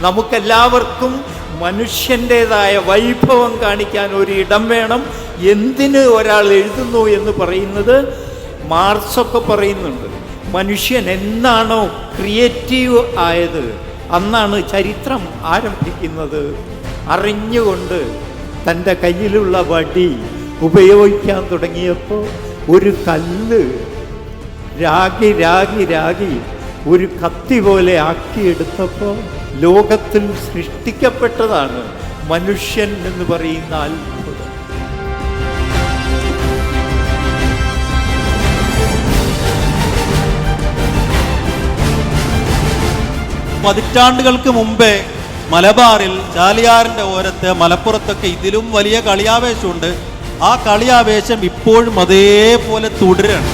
നമുക്കെല്ലാവർക്കും മനുഷ്യന്റെതായ വൈഭവം കാണിക്കാൻ ഒരു ഇടം വേണം. എന്തിന് ഒരാൾ എഴുതുന്നു എന്ന് പറയുന്നത് മാർസൊക്കെ പറയുന്നുണ്ട്. മനുഷ്യൻ എന്നാണോ ക്രിയേറ്റീവ് ആയത്? അന്നാണ് ചരിത്രം ആരംഭിക്കുന്നത്. അറിഞ്ഞുകൊണ്ട് തന്റെ കയ്യിലുള്ള വടി ഉപയോഗിക്കാൻ തുടങ്ങിയപ്പോൾ ഒരു കല്ല് രാഗി രാഗി രാഗി ഒരു കത്തി പോലെ ആക്കിയെടുത്തപ്പോൾ ലോകത്തിൽ സൃഷ്ടിക്കപ്പെട്ടതാണ് മനുഷ്യൻ എന്ന് പറയുന്ന അത്ഭുതം. പതിറ്റാണ്ടുകൾക്ക് മുമ്പേ മലബാറിൽ ചാലിയാറിന്റെ ഓരത്ത് മലപ്പുറത്തൊക്കെ ഇതിലും വലിയ കളിയാവേശമുണ്ട്. ആ കളിയാവേശം ഇപ്പോഴും അതേപോലെ തുടരാണ്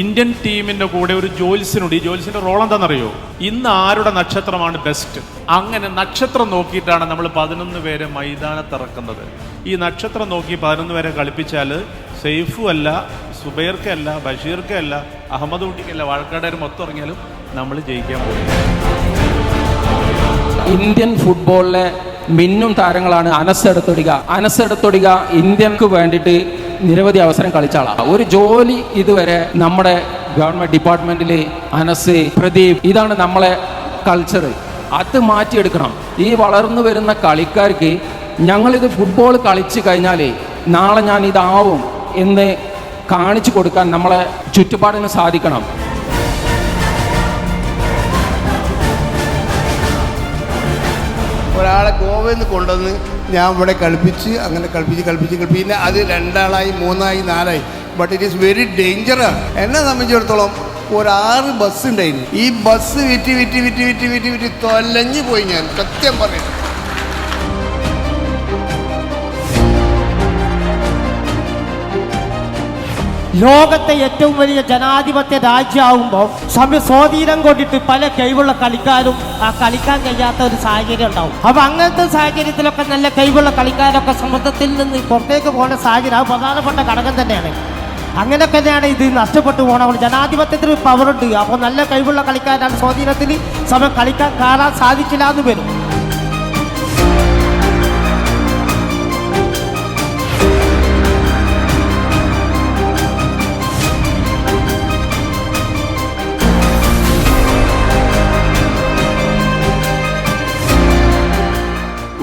ഇന്ത്യൻ ടീമിന്റെ കൂടെ ഒരു ജോൽസിനുണ്ട്. ഈ ജോൽസിന്റെ റോൾ എന്താണെന്നറിയോ? ഇന്ന് ആരുടെ നക്ഷത്രമാണ് ബെസ്റ്റ് അങ്ങനെ നക്ഷത്രം നോക്കിയിട്ടാണ് നമ്മൾ പതിനൊന്ന് പേരെ മൈതാനത്തിറക്കുന്നത്. ഈ നക്ഷത്രം നോക്കി പതിനൊന്ന് പേരെ കളിപ്പിച്ചാൽ സെയ്ഫും അല്ല സുബൈർക്കല്ല ബഷീർക്കല്ല അഹമ്മദ് കുട്ടിക്കല്ല വാഴക്കാടുകാർ മൊത്തം ഇറങ്ങിയാലും നമ്മൾ ജയിക്കാൻ പോകും. ഇന്ത്യൻ ഫുട്ബോളിലെ മിന്നും താരങ്ങളാണ് അനസ് എടുത്തൊടിക. അനസ് എടുത്തൊടിക ഇന്ത്യയ്ക്ക് വേണ്ടിയിട്ട് നിരവധി അവസരം കളിച്ച ആളാണ് ഒരു ജോലി ഇതുവരെ നമ്മുടെ ഗവൺമെന്റ് ഡിപ്പാർട്ട്മെന്റിൽ അനസ് പ്രദീപ് ഇതാണ് നമ്മളെ കൾച്ചർ അത് മാറ്റിയെടുക്കണം. ഈ വളർന്നു വരുന്ന കളിക്കാർക്ക് ഞങ്ങളിത് ഫുട്ബോൾ കളിച്ചു കഴിഞ്ഞാൽ നാളെ ഞാൻ ഇതാവും എന്ന് കാണിച്ചു കൊടുക്കാൻ നമ്മളെ ചുറ്റുപാടിന് സാധിക്കണം. ഗോവയിൽ നിന്ന് കൊണ്ടുവന്ന് ഞാൻ ഇവിടെ കളിപ്പിച്ച് അങ്ങനെ കളിപ്പിച്ച് കളിപ്പിച്ച് കളിപ്പിച്ച്. പിന്നെ അത് രണ്ടാളായി മൂന്നായി നാലായി. ബട്ട് ഇറ്റ് ഈസ് വെരി ഡേഞ്ചറാണ് എന്നെ സംബന്ധിച്ചിടത്തോളം ഒരാറ് ബസ് ഉണ്ടായിരുന്നു ഈ ബസ് വിറ്റ് വിറ്റ് വിറ്റ് വിറ്റ് വിറ്റ് വിറ്റ് തൊലഞ്ഞു പോയി ഞാൻ. സത്യം പറയുന്നത് ലോകത്തെ ഏറ്റവും വലിയ ജനാധിപത്യ രാജ്യമാകുമ്പോൾ സമയ സ്വാധീനം കൊണ്ടിട്ട് പല കഴിവുള്ള കളിക്കാരും ആ കളിക്കാൻ കഴിയാത്ത ഒരു സാഹചര്യം ഉണ്ടാവും. അപ്പൊ അങ്ങനത്തെ സാഹചര്യത്തിലൊക്കെ നല്ല കഴിവുള്ള കളിക്കാരൊക്കെ സമ്മർദ്ദത്തിൽ നിന്ന് പുറത്തേക്ക് പോകുന്ന സാഹചര്യം അത് പ്രധാനപ്പെട്ട ഘടകം തന്നെയാണ്. അങ്ങനെയൊക്കെ തന്നെയാണ് ഇത് നഷ്ടപ്പെട്ടു പോകണം ജനാധിപത്യത്തിന് പവറുണ്ട് അപ്പോൾ നല്ല കഴിവുള്ള കളിക്കാരാണ് സ്വാധീനത്തിൽ സമയം കളിക്കാൻ കാണാൻ സാധിച്ചില്ല എന്ന് വരും.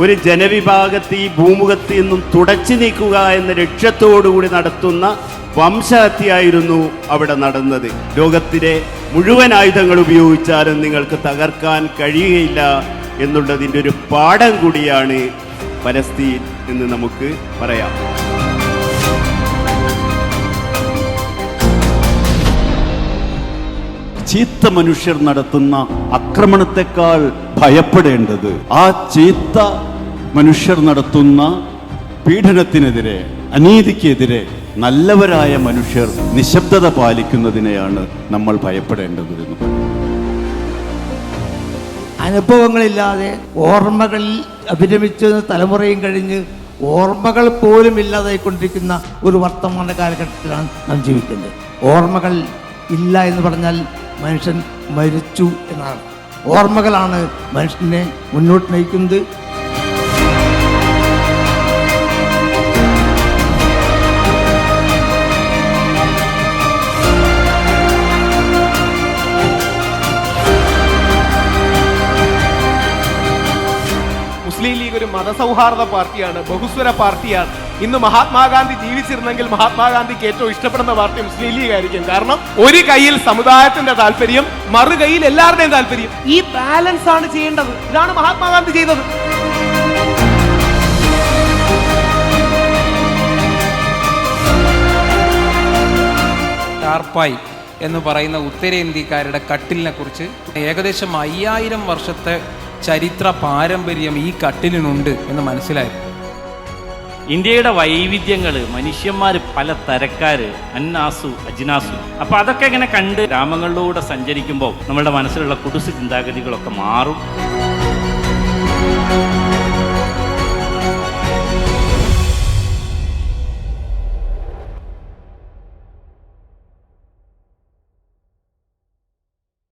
ഒരു ജനവിഭാഗത്തെ ഈ ഭൂമുഖത്ത് നിന്നും തുടച്ചു നീക്കുക എന്ന ലക്ഷ്യത്തോടുകൂടി നടത്തുന്ന വംശഹത്യയായിരുന്നു അവിടെ നടന്നത്. ലോകത്തിലെ മുഴുവൻ ആയുധങ്ങൾ ഉപയോഗിച്ചാലും നിങ്ങൾക്ക് തകർക്കാൻ കഴിയുകയില്ല എന്നുള്ളതിന്റെ ഒരു പാഠം കൂടിയാണ് പലസ്തീൻ എന്ന് നമുക്ക് പറയാം. ചീത്ത മനുഷ്യർ നടത്തുന്ന ആക്രമണത്തെക്കാൾ ഭയപ്പെടേണ്ടത് ആ ചീത്ത മനുഷ്യർ നടത്തുന്ന പീഡനത്തിനെതിരെ അനീതിക്കെതിരെ നല്ലവരായ മനുഷ്യർ നിശബ്ദത പാലിക്കുന്നതിനെയാണ് നമ്മൾ ഭയപ്പെടേണ്ടത് എന്ന് അനുഭവങ്ങളില്ലാതെ ഓർമ്മകളിൽ അഭിരമിച്ച തലമുറയും കഴിഞ്ഞ് ഓർമ്മകൾ പോലും ഇല്ലാതായിക്കൊണ്ടിരിക്കുന്ന ഒരു വർത്തമാന കാലഘട്ടത്തിലാണ് നാം ജീവിക്കുന്നത് ഓർമ്മകൾ ഇല്ല എന്ന് പറഞ്ഞാൽ മനുഷ്യൻ മരിച്ചു എന്നാണ്. ഓർമ്മകളാണ് മനുഷ്യനെ മുന്നോട്ട് നയിക്കുന്നത്. മതസൗഹാർദ്ദ പാർട്ടിയാണ് ബഹുസ്വര പാർട്ടിയാണ്. ഇന്ന് മഹാത്മാഗാന്ധി ജീവിച്ചിരുന്നെങ്കിൽ മഹാത്മാഗാന്ധിക്ക് ഏറ്റവും ഇഷ്ടപ്പെടുന്ന പാർട്ടി മുസ്ലിം ലീഗ് ആയിരിക്കും. കാരണം ഒരു കയ്യിൽ സമുദായത്തിന്റെ താല്പര്യം മറു കയ്യിൽ എല്ലാവരുടെയും താല്പര്യം. ഈ ബാലൻസ് ആണ് ചെയ്യേണ്ടത്. ഇതാണ് മഹാത്മാഗാന്ധി ചെയ്തത്. ടാർപ്പായി എന്ന് പറയുന്ന ഉത്തരേന്ത്യക്കാരുടെ കട്ടിലിനെ കുറിച്ച് ഏകദേശം അയ്യായിരം വർഷത്തെ ചരിത്ര പാരമ്പര്യം ഈ കട്ടിലിനുണ്ട് എന്ന് മനസ്സിലായി. ഇന്ത്യയുടെ വൈവിധ്യങ്ങൾ മനുഷ്യന്മാർ പല തരക്കാര് അന്നാസു അജിനാസു. അപ്പൊ അതൊക്കെ ഇങ്ങനെ കണ്ട് ഗ്രാമങ്ങളിലൂടെ സഞ്ചരിക്കുമ്പോൾ നമ്മുടെ മനസ്സിലുള്ള കുടുസ് ചിന്താഗതികളൊക്കെ മാറും.